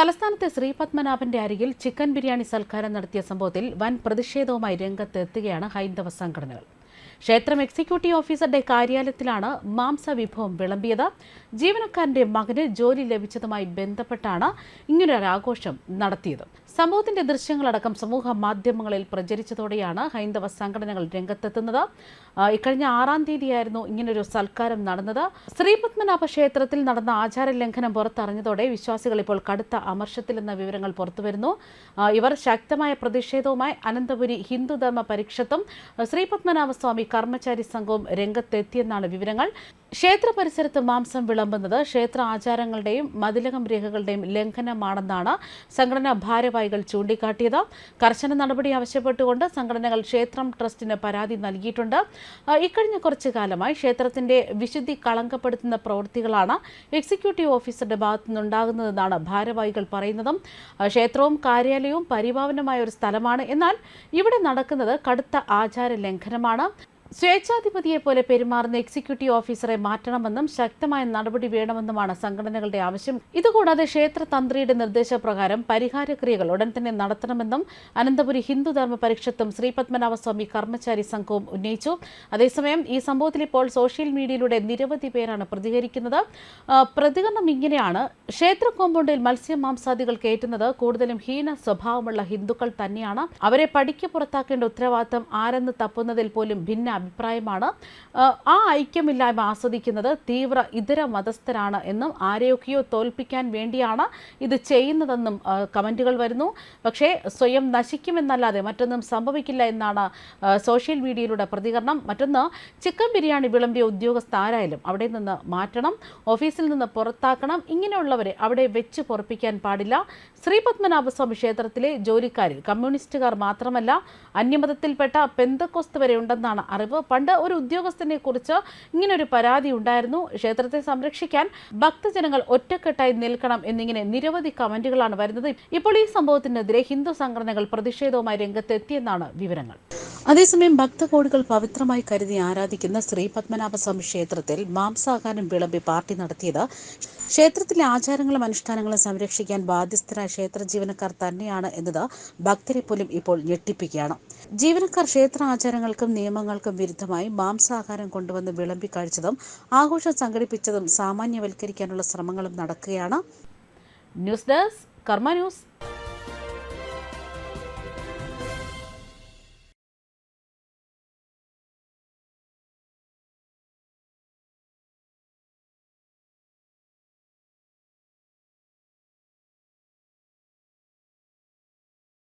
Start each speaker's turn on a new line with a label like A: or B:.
A: തലസ്ഥാനത്തെ ശ്രീപത്മനാഭന്റെ അരികിൽ ചിക്കൻ ബിരിയാണി സൽക്കാരം നടത്തിയ സംഭവത്തിൽ വൻ പ്രതിഷേധവുമായി രംഗത്തെത്തുകയാണ് ഹൈന്ദവ സംഘടനകൾ. ക്ഷേത്രം എക്സിക്യൂട്ടീവ് ഓഫീസറുടെ കാര്യാലയത്തിലാണ് മാംസ വിഭവം വിളമ്പിയത്. ജീവനക്കാരന്റെ മകന് ജോലി ലഭിച്ചതുമായി ബന്ധപ്പെട്ടാണ് ഇങ്ങനൊരാഘോഷം നടത്തിയത്. സംഭവത്തിന്റെ ദൃശ്യങ്ങളടക്കം സമൂഹ മാധ്യമങ്ങളിൽ പ്രചരിച്ചതോടെയാണ് ഹൈന്ദവ സംഘടനകൾ രംഗത്തെത്തുന്നത്. ഇക്കഴിഞ്ഞ ആറാം തീയതിയായിരുന്നു ഇങ്ങനൊരു സൽക്കാരം നടന്നത്. ശ്രീപത്മനാഭ ക്ഷേത്രത്തിൽ നടന്ന ആചാര ലംഘനം പുറത്തറിഞ്ഞതോടെ വിശ്വാസികൾ ഇപ്പോൾ കടുത്ത അമർഷത്തിലെന്ന വിവരങ്ങൾ പുറത്തുവരുന്നു. ഇവർ ശക്തമായ പ്രതിഷേധവുമായി അനന്തപുരി ഹിന്ദുധർമ്മ പരിഷത്തും ശ്രീപത്മനാഭസ്വാമി കർമ്മചാരി സംഘവും രംഗത്തെത്തിയെന്നാണ് വിവരങ്ങൾ. ക്ഷേത്ര പരിസരത്ത് മാംസം വിളമ്പുന്നത് ക്ഷേത്ര ആചാരങ്ങളുടെയും മതിലകം രേഖകളുടെയും ലംഘനമാണെന്നാണ് സംഘടനാ ഭാരവാഹികൾ ചൂണ്ടിക്കാട്ടിയത്. കർശന നടപടി ആവശ്യപ്പെട്ടുകൊണ്ട് സംഘടനകൾ ക്ഷേത്രം ട്രസ്റ്റിന് പരാതി നൽകിയിട്ടുണ്ട്. ഇക്കഴിഞ്ഞ കുറച്ചു കാലമായി ക്ഷേത്രത്തിന്റെ വിശുദ്ധി കളങ്കപ്പെടുത്തുന്ന പ്രവൃത്തികളാണ് എക്സിക്യൂട്ടീവ് ഓഫീസറുടെ ഭാഗത്തു നിന്നുണ്ടാകുന്നതെന്നാണ് ഭാരവാഹികൾ പറയുന്നതും. ക്ഷേത്രവും കാര്യാലയവും പരിപാവനമായ ഒരു സ്ഥലമാണ്. എന്നാൽ ഇവിടെ നടക്കുന്നത് കടുത്ത ആചാര ലംഘനമാണ്. സ്വേച്ഛാധിപതിയെ പോലെ പെരുമാറുന്ന എക്സിക്യൂട്ടീവ് ഓഫീസറെ മാറ്റണമെന്നും ശക്തമായ നടപടി വേണമെന്നുമാണ് സംഘടനകളുടെ ആവശ്യം. ഇതുകൂടാതെ ക്ഷേത്ര തന്ത്രിയുടെ നിർദ്ദേശപ്രകാരം പരിഹാരക്രിയകൾ ഉടൻ തന്നെ നടത്തണമെന്നും അനന്തപുരി ഹിന്ദുധർമ്മ പരിഷത്തും ശ്രീപത്മനാഭസ്വാമി കർമ്മചാരി സംഘവും ഉന്നയിച്ചു. അതേസമയം ഈ സംഭവത്തിൽ ഇപ്പോൾ സോഷ്യൽ മീഡിയയിലൂടെ നിരവധി പേരാണ് പ്രതികരിക്കുന്നത്. പ്രതികരണം ഇങ്ങനെയാണ്. ക്ഷേത്ര കോമ്പൗണ്ടിൽ മത്സ്യ മാംസാദികൾ കയറ്റുന്നത് കൂടുതലും ഹീന സ്വഭാവമുള്ള ഹിന്ദുക്കൾ തന്നെയാണ്. അവരെ പടിക്ക് പുറത്താക്കേണ്ട ഉത്തരവാദിത്തം ആരെന്ന് തപ്പുന്നതിൽ പോലും ഭിന്ന അഭിപ്രായമാണ്. ആ, ഐക്യമില്ലായ്മ ആസ്വദിക്കുന്നത് തീവ്ര ഇതര മതസ്ഥരാണ് എന്നും ആരെയൊക്കെയോ തോൽപ്പിക്കാൻ വേണ്ടിയാണ് ഇത് ചെയ്യുന്നതെന്നും കമന്റുകൾ വരുന്നു. പക്ഷേ സ്വയം നശിക്കുമെന്നല്ലാതെ മറ്റൊന്നും സംഭവിക്കില്ല എന്നാണ് സോഷ്യൽ മീഡിയയിലൂടെ പ്രതികരണം. മറ്റൊന്ന് ചിക്കൻ ബിരിയാണി വിളമ്പിയ ഉദ്യോഗസ്ഥ ആരായാലും അവിടെ നിന്ന് മാറ്റണം ഓഫീസിൽ നിന്ന് പുറത്താക്കണം ഇങ്ങനെയുള്ളവരെ അവിടെ വെച്ച് പൊറപ്പിക്കാൻ പാടില്ല. ശ്രീപത്മനാഭസ്വാമി ക്ഷേത്രത്തിലെ ജോലിക്കാരിൽ കമ്മ്യൂണിസ്റ്റുകാർ മാത്രമല്ല അന്യമതത്തിൽപ്പെട്ട പെന്തക്കോസ്ത് വരെ ഉണ്ടെന്നാണ് അറിവ് പണ്ട് ഒരു ഉദ്യോഗസ്ഥനെ കുറിച്ച് ഇങ്ങനൊരു പരാതി ഉണ്ടായിരുന്നു. ക്ഷേത്രത്തെ സംരക്ഷിക്കാൻ ഭക്തജനങ്ങൾ ഒറ്റക്കെട്ടായി നിൽക്കണം എന്നിങ്ങനെ നിരവധി കമന്റുകളാണ് വരുന്നത്. ഇപ്പോൾ ഈ സംഭവത്തിനെതിരെ ഹിന്ദു സംഘടനകൾ പ്രതിഷേധവുമായി രംഗത്തെത്തിയെന്നാണ് വിവരങ്ങൾ. അതേസമയം ഭക്തകോടികൾ പവിത്രമായി കരുതി ആരാധിക്കുന്ന ശ്രീ പത്മനാഭസ്വാമി ക്ഷേത്രത്തിൽ മാംസാഹാരം വിളമ്പി പാർട്ടി നടത്തിയത്. ക്ഷേത്രത്തിലെ ആചാരങ്ങളും അനുഷ്ഠാനങ്ങളും സംരക്ഷിക്കാൻ ബാധ്യസ്ഥരായ ക്ഷേത്ര ജീവനക്കാർ തന്നെയാണ് എന്നത് ഭക്തരെ പോലും ഇപ്പോൾ ഞെട്ടിപ്പിക്കുകയാണ്. ജീവനക്കാർ ക്ഷേത്ര ആചാരങ്ങൾക്കും നിയമങ്ങൾക്കും വിരുദ്ധമായി മാംസാഹാരം കൊണ്ടുവന്ന് വിളമ്പി കഴിച്ചതും ആഘോഷം സംഘടിപ്പിച്ചതും സാമാന്യവൽക്കരിക്കാനുള്ള ശ്രമങ്ങളും നടക്കുകയാണ്. News desk Karma news.